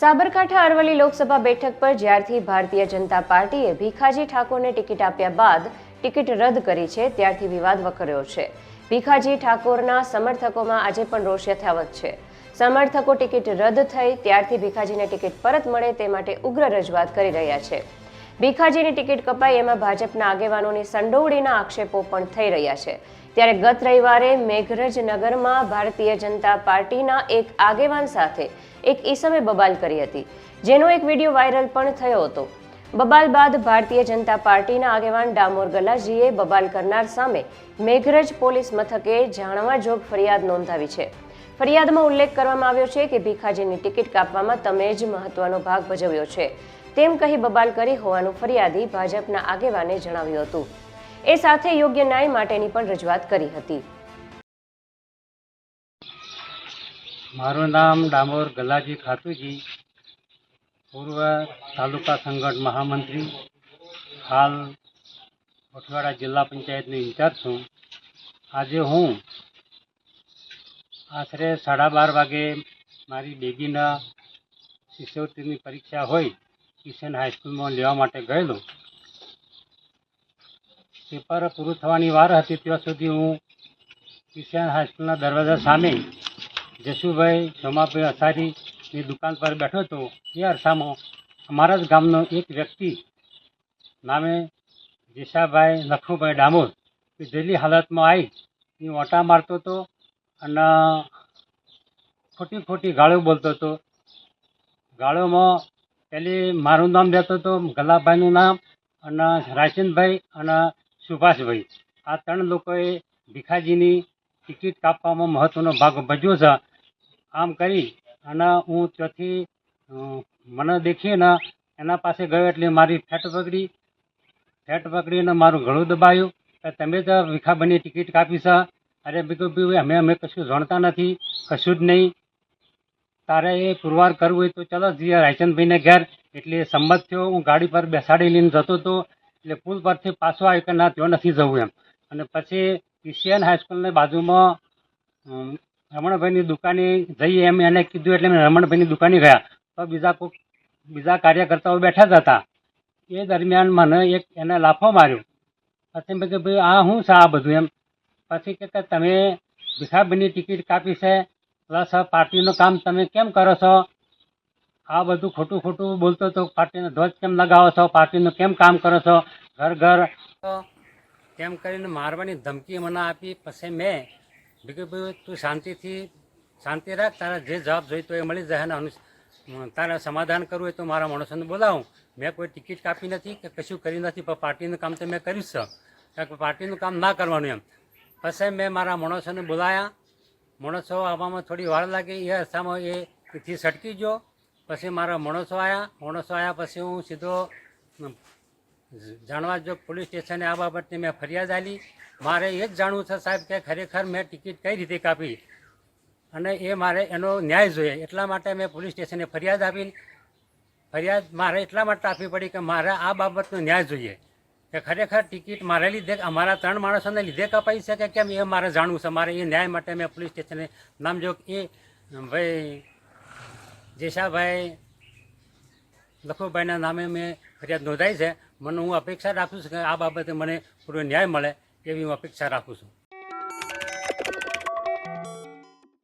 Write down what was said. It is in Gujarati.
સાબરકાંઠા અરવલ્લી લોકસભા બેઠક પર જ્યારથી ભારતીય જનતા પાર્ટીએ ભીખાજી ઠાકોરને ટિકિટ આપ્યા બાદ ટિકિટ રદ કરી છે, ત્યારથી વિવાદ વકર્યો છે. ભીખાજી ઠાકોરના સમર્થકોમાં આજે પણ રોષ યથાવત છે. સમર્થકો ટિકિટ રદ થઈ, ત્યારથી ભીખાજીને ટિકિટ પરત મળે તે માટે ઉગ્ર રજૂઆત કરી રહ્યા છે. ભીખાજીની ટિકિટ કપાઈ, એમાં ભાજપના આગેવાનોની સંડોવણીના આક્ષેપો પણ થઈ રહ્યા છે. ત્યારે ગત રવિવારે મેઘરજ નગરમાં ભારતીય જનતા પાર્ટીના એક આગેવાન સાથે એક ઈસમે બબાલ કરી હતી, જેનો એક વીડિયો વાયરલ પણ થયો હતો. બબાલ બાદ ભારતીય જનતા પાર્ટીના આગેવાન ડામોર ગલાજીએ બબાલ કરનાર સામે મેઘરજ પોલીસ મથકે જાણવા જોગ ફરિયાદ નોંધાવી છે. ફરિયાદમાં ઉલ્લેખ કરવામાં આવ્યો છે કે ભીખાજીની ટિકિટ કાપવામાં તમે જ મહત્વનો ભાગ ભજવ્યો છે. તેમ કહી બબાલ કરી હોવાનું ફરિયાદી ભાજપના આગેવાને જણાવ્યું હતું. એ સાથે યોગ્ય ન્યાય માટેની પણ રજૂઆત કરી હતી. મારું નામ ડામોર ગલાજી ખાતુજી, પૂર્વ તાલુકા સંગઠન મહામંત્રી. હાલ પઠવાડા જિલ્લા પંચાયતનો ઇન્ચાર્જ છું. આજે હું આશરે સાડા બાર વાગે મારી બેબીના શિષ્યવૃત્તિની પરીક્ષા હોય કિશન હાઈસ્કૂલમાં લેવા માટે ગયેલો. પેપર પૂરું થવાની વાર હતી, ત્યાં સુધી હું કિશન હાઈસ્કૂલના દરવાજા સામે જશુભાઈ સોમાભાઈ અસારીની દુકાન પર બેઠો હતો. એ અરસામાં અમારા જ ગામનો એક વ્યક્તિ નામે જેશાભાઈ લખુભાઈ ડામોર એ જેલી હાલતમાં આવી એ ઓટા મારતો હતો અને ખોટી ખોટી ગાળો બોલતો હતો. ગાળોમાં પેલી મારું નામ લેતો હતો, ગલાભાઈનું નામ અને રાયચંદભાઈ અને સુભાષભાઈ. આ ત્રણ લોકોએ ભીખાજીની ટિકિટ કાપવામાં મહત્વનો ભાગ ભજવ્યો છે. આમ કરી અને હું ત્યાંથી મને દેખીને એના પાસે ગયો એટલે મારી ફેટ પકડી. ફેટ પકડીને મારું ગળું દબાયું. કે તમે તો વિખાભાઈની ટિકિટ કાપી છે? અરે બીજું ભાઈ, અમે અમે કશું જાણતા નથી. કશું જ નહીં. તારે એ પુરવાર કરવું હોય તો ચલો જઈએ રાયચંદભાઈને ઘેર. એટલે સંમત થયો. હું ગાડી પર બેસાડી લઈને જતો હતો એટલે પુલ પરથી પાછો આવ્યો કે ના, ત્યાં નથી જવું એમ. અને પછી ક્રિશ્ચિયન હાઈસ્કૂલની બાજુમાં રમણભાઈની દુકાને જઈએ એમ એને કીધું એટલે અમે રમણભાઈની દુકાને ગયા. તો બીજા કોઈક બીજા કાર્યકર્તાઓ બેઠા જ હતા. એ દરમિયાન મને એક એને લાફો માર્યો. પછી મેં કીધું ભાઈ, આ શું છે આ બધું એમ? પછી કે તમે ભીખાભાઈની ટિકિટ કાપી છે, પ્લસ પાર્ટીનું કામ તમે કેમ કરો છો? આ બધું ખોટું ખોટું બોલતો હતો પાર્ટીનો ધ્વજ કેમ લગાવો છો? પાર્ટીનું કેમ કામ કરો છો? ઘર ઘર તેમ કરીને મારવાની ધમકી મને આપી. પછી મેં ભીખુભાઈ તું શાંતિથી, શાંતિ રાખ, તારા જે જવાબ જોઈતો એ મળી જાય અને તારા સમાધાન કરવું હોય તો મારા માણસોને બોલાવું. મેં કોઈ ટિકિટ કાપી નથી કે કશું કર્યું નથી, પણ પાર્ટીનું કામ તો મેં કર્યું છે. પાર્ટીનું કામ ના કરવાનું એમ. પછી મેં મારા માણસોને બોલાયા. માણસો આવવામાં થોડી વાર લાગી. એ અરસામાં એ થી સટકી ગયો. પછી મારા માણસો આવ્યા માણસો આવ્યા પછી હું સીધો જાણવા જો પોલીસ સ્ટેશને આ બાબતની મેં ફરિયાદ આલી. મારે એ જ જાણવું છે સાહેબ કે ખરેખર મેં ટિકિટ કઈ રીતે કાપી અને એ મારે એનો ન્યાય જોઈએ. એટલા માટે મેં પોલીસ સ્ટેશને ફરિયાદ આપી ફરિયાદ મારે એટલા માટે આપવી પડી કે મારે આ બાબતનો ન્યાય જોઈએ. કે ખરેખર ટિકિટ મારે લીધે, અમારા ત્રણ માણસોને લીધે કપાઈ છે કે કેમ એ મારે જાણવું છે. મારે એ ન્યાય માટે મેં પોલીસ સ્ટેશને નામજોગ એ, ભાઈ જેશાભાઈ લખુભાઈના નામે મેં ફરિયાદ નોંધાઈ છે. મને હું અપેક્ષા રાખું છું કે આ બાબતે મને પૂરો ન્યાય મળે એવી હું અપેક્ષા રાખું છું.